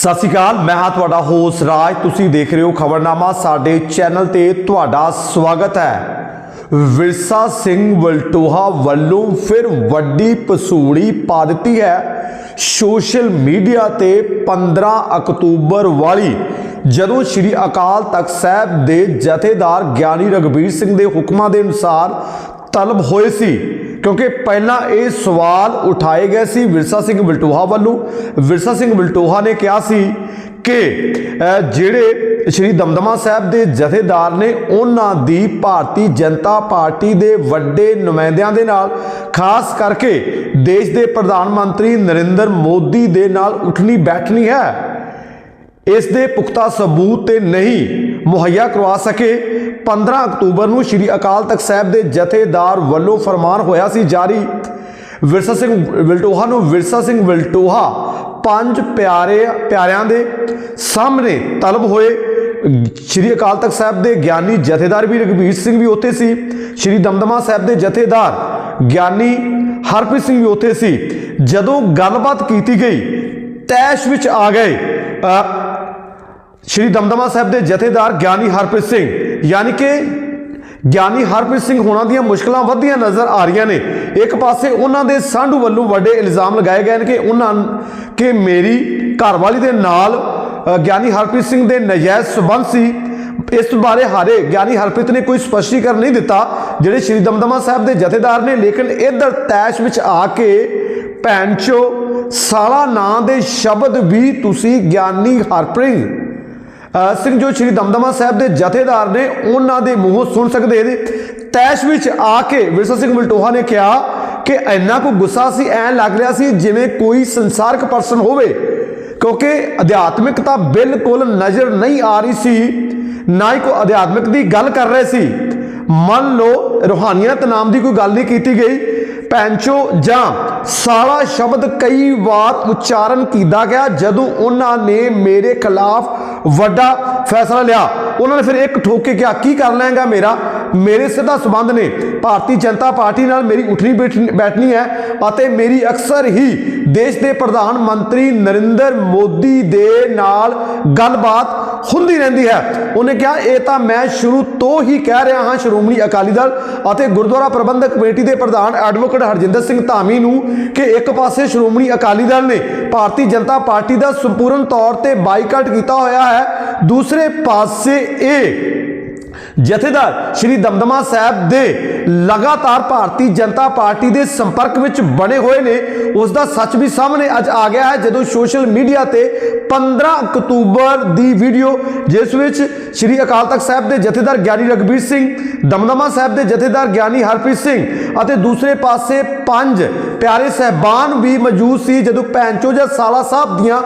ਸਤਿ ਸ਼੍ਰੀ ਅਕਾਲ, ਮੈਂ ਹਾਂ ਤੁਹਾਡਾ ਹੋਸ ਰਾਜ। ਤੁਸੀਂ ਦੇਖ ਰਹੇ ਹੋ ਖਬਰਨਾਮਾ, ਸਾਡੇ ਚੈਨਲ ਤੇ ਤੁਹਾਡਾ ਸਵਾਗਤ ਹੈ। ਵਿਰਸਾ ਸਿੰਘ ਵਲਟੋਹਾ ਵੱਲੋਂ ਫਿਰ ਵੱਡੀ ਪਸੂੜੀ ਪਾ ਦਿੱਤੀ ਹੈ। ਸੋਸ਼ਲ ਮੀਡੀਆ ਤੇ 15 ਅਕਤੂਬਰ ਵਾਲੀ, ਜਦੋਂ ਸ੍ਰੀ ਅਕਾਲ ਤਖਤ ਸਾਹਿਬ ਦੇ ਜਥੇਦਾਰ ਗਿਆਨੀ ਰਗਵੀਰ ਸਿੰਘ ਦੇ ਹੁਕਮਾਂ ਦੇ ਅਨੁਸਾਰ ਤਲਬ ਹੋਏ ਸੀ ਕਿਉਂਕਿ ਪਹਿਲਾਂ ਇਹ ਸਵਾਲ ਉਠਾਏ ਗਏ ਸੀ ਵਿਰਸਾ ਸਿੰਘ ਵਲਟੋਹਾ ਵੱਲੋਂ। ਵਿਰਸਾ ਸਿੰਘ ਵਲਟੋਹਾ ਨੇ ਕਿਹਾ ਸੀ ਕਿ ਜਿਹੜੇ ਸ਼੍ਰੀ ਦਮਦਮਾ ਸਾਹਿਬ ਦੇ ਜਥੇਦਾਰ ਨੇ ਉਹਨਾਂ ਦੀ ਭਾਰਤੀ ਜਨਤਾ ਪਾਰਟੀ ਦੇ ਵੱਡੇ ਨੁਮਾਇੰਦਿਆਂ ਦੇ ਨਾਲ, ਖਾਸ ਕਰਕੇ ਦੇਸ਼ ਦੇ ਪ੍ਰਧਾਨ ਮੰਤਰੀ ਨਰਿੰਦਰ ਮੋਦੀ ਦੇ ਨਾਲ ਉੱਠਣੀ ਬੈਠਣੀ ਹੈ, ਇਸ ਦੇ ਪੁਖਤਾ ਸਬੂਤ ਤੇ ਨਹੀਂ ਮੁਹੱਈਆ ਕਰਵਾ ਸਕੇ। 15 ਅਕਤੂਬਰ ਨੂੰ ਸ੍ਰੀ ਅਕਾਲ ਤਖਤ ਸਾਹਿਬ ਦੇ ਜਥੇਦਾਰ ਵੱਲੋਂ ਫਰਮਾਨ ਹੋਇਆ ਸੀ ਜਾਰੀ। ਵਿਰਸਾ ਸਿੰਘ ਵਿਲਟੋਹਾ ਨੂੰ ਵਿਰਸਾ ਸਿੰਘ ਵਿਲਟੋਹਾ ਪੰਜ ਪਿਆਰੇ, ਪਿਆਰਿਆਂ ਦੇ ਸਾਹਮਣੇ ਤਲਬ ਹੋਏ। ਸ੍ਰੀ ਅਕਾਲ ਤਖਤ ਸਾਹਿਬ ਦੇ ਗਿਆਨੀ ਜਥੇਦਾਰ ਵੀ ਰਘਬੀਰ ਸਿੰਘ ਵੀ ਉੱਥੇ ਸੀ। ਸ੍ਰੀ ਦਮਦਮਾ ਸਾਹਿਬ ਦੇ ਜਥੇਦਾਰ ਗਿਆਨੀ ਹਰਪ੍ਰੀਤ ਸਿੰਘ ਵੀ ਉੱਥੇ ਸੀ। ਜਦੋਂ ਗੱਲਬਾਤ ਕੀਤੀ ਗਈ, ਤੈਸ਼ ਵਿੱਚ ਆ ਗਏ। ਸ਼੍ਰੀ ਦਮਦਮਾ ਸਾਹਿਬ ਦੇ ਜਥੇਦਾਰ ਗਿਆਨੀ ਹਰਪ੍ਰੀਤ ਸਿੰਘ, ਯਾਨੀ ਕਿ ਗਿਆਨੀ ਹਰਪ੍ਰੀਤ ਸਿੰਘ ਹੋਣਾ ਦੀਆਂ ਮੁਸ਼ਕਲਾਂ ਵੱਧਦੀਆਂ ਨਜ਼ਰ ਆ ਰਹੀਆਂ ਨੇ। ਇੱਕ ਪਾਸੇ ਉਹਨਾਂ ਦੇ ਸਾਂਢੂ ਵੱਲੋਂ ਵੱਡੇ ਇਲਜ਼ਾਮ ਲਗਾਏ ਗਏ ਨੇ ਕਿ ਉਹਨਾਂ ਕਿ ਮੇਰੀ ਘਰਵਾਲੀ ਦੇ ਨਾਲ ਗਿਆਨੀ ਹਰਪ੍ਰੀਤ ਸਿੰਘ ਦੇ ਨਜਾਇਜ਼ ਸਬੰਧ ਸੀ। ਇਸ ਬਾਰੇ ਹਾਰੇ ਗਿਆਨੀ ਹਰਪ੍ਰੀਤ ਨੇ ਕੋਈ ਸਪਸ਼ਟੀਕਰਨ ਨਹੀਂ ਦਿੱਤਾ, ਜਿਹੜੇ ਸ਼੍ਰੀ ਦਮਦਮਾ ਸਾਹਿਬ ਦੇ ਜਥੇਦਾਰ ਨੇ, ਲੇਕਿਨ ਇਧਰ ਤੈਸ਼ ਵਿੱਚ ਆ ਕੇ ਭੈਣਚੋ ਸਾਲਾ ਨਾਂ ਦੇ ਸ਼ਬਦ ਵੀ ਤੁਸੀਂ ਗਿਆਨੀ ਹਰਪ੍ਰੀਤ ਸਿੰਘ ਜੋ ਸ਼੍ਰੀ ਦਮਦਮਾ ਸਾਹਿਬ ਦੇ ਜਥੇਦਾਰ ਨੇ, ਉਹਨਾਂ ਦੇ ਮੂੰਹੋਂ ਸੁਣ ਸਕਦੇ ਨੇ ਤੈਸ਼ ਵਿੱਚ ਆ ਕੇ ਵਿਰਸਾ ਸਿੰਘ ਮਲਟੋਹਾ ਨੇ ਕਿਹਾ ਕਿ ਇੰਨਾ ਕੋ ਗੁੱਸਾ ਸੀ, ਐ ਲੱਗ ਰਿਹਾ ਸੀ ਜਿਵੇਂ ਕੋਈ ਸੰਸਾਰਕ ਪਰਸਨ ਹੋਵੇ, ਕਿਉਂਕਿ ਅਧਿਆਤਮਿਕਤਾ ਬਿਲਕੁਲ ਨਜ਼ਰ ਨਹੀਂ ਆ ਰਹੀ ਸੀ, ਨਾ ਹੀ ਕੋਈ ਅਧਿਆਤਮਿਕ ਦੀ ਗੱਲ ਕਰ ਰਹੇ ਸੀ। ਮੰਨ ਲਓ, ਰੂਹਾਨੀਅਤ ਨਾਮ ਦੀ ਕੋਈ ਗੱਲ ਨਹੀਂ ਕੀਤੀ ਗਈ ਪੈਂਚੋ ਜਾਂ ਸਾਲਾ ਸ਼ਬਦ ਕਈ ਵਾਰ ਉਚਾਰਨ ਕੀਤਾ ਗਿਆ, ਜਦੋਂ ਉਹਨਾਂ ਨੇ ਮੇਰੇ ਖਿਲਾਫ ਵੱਡਾ ਫੈਸਲਾ ਲਿਆ। ਉਹਨਾਂ ਨੇ ਫਿਰ ਇੱਕ ਠੋਕ ਕੇ ਕਿਹਾ, ਕੀ ਕਰ ਲੈਂਗਾ ਮੇਰਾ? ਮੇਰੇ ਸਿੱਧਾ ਸੰਬੰਧ ਨੇ। ਭਾਰਤੀ ਜਨਤਾ ਪਾਰਟੀ ਨਾਲ ਮੇਰੀ ਉਠਣੀ ਬੈਠਣੀ ਬੈਠਣੀ ਹੈ ਅਤੇ ਮੇਰੀ ਅਕਸਰ ਹੀ ਦੇਸ਼ ਦੇ ਪ੍ਰਧਾਨ ਮੰਤਰੀ ਨਰਿੰਦਰ ਮੋਦੀ ਦੇ ਨਾਲ ਗੱਲਬਾਤ ਹੁੰਦੀ ਰਹਿੰਦੀ ਹੈ। ਉਹਨੇ ਕਿਹਾ, ਇਹ ਤਾਂ ਮੈਂ ਸ਼ੁਰੂ ਤੋਂ ਹੀ ਕਹਿ ਰਿਹਾ ਹਾਂ, ਸ਼੍ਰੋਮਣੀ ਅਕਾਲੀ ਦਲ ਅਤੇ ਗੁਰਦੁਆਰਾ ਪ੍ਰਬੰਧਕ ਕਮੇਟੀ ਦੇ ਪ੍ਰਧਾਨ ਐਡਵੋਕੇਟ ਹਰਜਿੰਦਰ ਸਿੰਘ ਧਾਮੀ ਨੂੰ ਕਿ ਇੱਕ ਪਾਸੇ ਸ਼੍ਰੋਮਣੀ ਅਕਾਲੀ ਦਲ ਨੇ ਭਾਰਤੀ ਜਨਤਾ ਪਾਰਟੀ ਦਾ ਸੰਪੂਰਨ ਤੌਰ ਤੇ ਬਾਈਕਾਟ ਕੀਤਾ ਹੋਇਆ ਹੈ, ਦੂਸਰੇ ਪਾਸੇ ਇਹ ਜਥੇਦਾਰ ਸ਼੍ਰੀ ਦਮਦਮਾ ਸਾਹਿਬ ਦੇ ਲਗਾਤਾਰ ਭਾਰਤੀ ਜਨਤਾ ਪਾਰਟੀ ਦੇ ਸੰਪਰਕ ਵਿੱਚ ਬਣੇ ਹੋਏ ਨੇ, ਉਸ ਦਾ ਸੱਚ ਵੀ ਸਾਹਮਣੇ ਅੱਜ ਆ ਗਿਆ ਹੈ, ਜਦੋਂ ਸੋਸ਼ਲ ਮੀਡੀਆ ਤੇ 15 ਅਕਤੂਬਰ ਦੀ ਵੀਡੀਓ, ਜਿਸ ਵਿੱਚ ਸ਼੍ਰੀ ਅਕਾਲ ਤਖਤ ਸਾਹਿਬ ਦੇ ਜਥੇਦਾਰ ਗਿਆਨੀ ਰਗਬੀਰ ਸਿੰਘ, ਦਮਦਮਾ ਸਾਹਿਬ ਦੇ ਜਥੇਦਾਰ ਗਿਆਨੀ ਹਰਪ੍ਰੀਤ ਸਿੰਘ ਅਤੇ ਦੂਸਰੇ ਪਾਸੇ ਪੰਜ ਪਿਆਰੇ ਸਹਿਬਾਨ ਵੀ ਮੌਜੂਦ ਸੀ, ਜਦੋਂ ਭੈਣਚੋ ਜਾਂ ਸਾਲਾ ਸਾਹਿਬ ਦੀਆਂ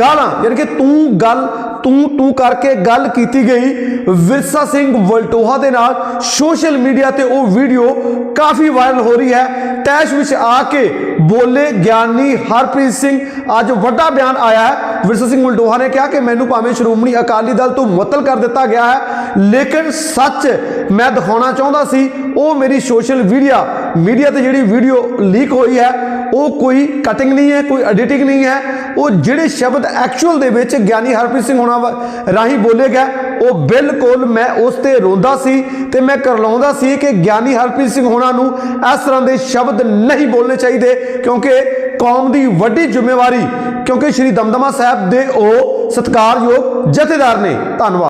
ਗਾਲਾਂ, ਯਾਨੀ ਕਿ ਤੂੰ ਗੱਲ ਤੂੰ ਤੂੰ ਕਰਕੇ ਗੱਲ ਕੀਤੀ ਗਈ। ਵਿਰਸਾ ਸਿੰਘ ਵਲਟੋਹਾ ਦੇ ਨਾਲ ਸੋਸ਼ਲ ਮੀਡੀਆ ਤੇ ਉਹ ਵੀਡੀਓ ਕਾਫੀ ਵਾਇਰਲ ਹੋ ਰਹੀ ਹੈ। ਤੈਸ਼ ਵਿੱਚ ਆ ਕੇ ਬੋਲੇ ਗਿਆਨੀ ਹਰਪ੍ਰੀਤ ਸਿੰਘ, ਅੱਜ ਵੱਡਾ ਬਿਆਨ ਆਇਆ ਹੈ। ਵਿਰਸਾ ਸਿੰਘ ਵਲਟੋਹਾ ਨੇ ਕਿਹਾ ਕਿ ਮੈਨੂੰ ਭਾਵੇਂ ਸ਼੍ਰੋਮਣੀ ਅਕਾਲੀ ਦਲ ਤੋਂ ਮੁਅੱਤਲ ਕਰ ਦਿੱਤਾ ਗਿਆ ਹੈ, ਲੇਕਿਨ ਸੱਚ ਮੈਂ ਦਿਖਾਉਣਾ ਚਾਹੁੰਦਾ ਸੀ, ਉਹ ਮੇਰੀ ਸੋਸ਼ਲ ਮੀਡੀਆ ਮੀਡੀਆ ਤੇ ਜਿਹੜੀ ਵੀਡੀਓ ਲੀਕ ਹੋਈ ਹੈ ਉਹ ਕੋਈ ਕਟਿੰਗ ਨਹੀਂ ਹੈ, ਕੋਈ ਐਡੀਟਿੰਗ ਨਹੀਂ ਹੈ। ਉਹ ਜਿਹੜੇ ਸ਼ਬਦ ਐਕਚੁਅਲ ਦੇ ਵਿੱਚ ਗਿਆਨੀ ਹਰਪ੍ਰੀਤ ਸਿੰਘ ਹੋਣਾ ਵਾ- ਰਾਹੀਂ ਬੋਲੇ ਗਏ, ਉਹ ਬਿਲਕੁਲ ਮੈਂ ਉਸ ਤੇ ਰੋਂਦਾ ਸੀ ਤੇ ਮੈਂ ਕਰਲਾਉਂਦਾ ਸੀ ਕਿ ਗਿਆਨੀ ਹਰਪ੍ਰੀਤ ਸਿੰਘ ਹੋਣਾ ਨੂੰ ਇਸ ਤਰ੍ਹਾਂ ਦੇ ਸ਼ਬਦ ਨਹੀਂ ਬੋਲਣੇ ਚਾਹੀਦੇ, ਕਿਉਂਕਿ ਕੌਮ ਦੀ ਵੱਡੀ ਜ਼ਿੰਮੇਵਾਰੀ, ਕਿਉਂਕਿ ਸ਼੍ਰੀ ਦਮਦਮਾ ਸਾਹਿਬ ਦੇ ਉਹ ਸਤਿਕਾਰਯੋਗ ਜਥੇਦਾਰ ਨੇ। ਧੰਨਵਾਦ।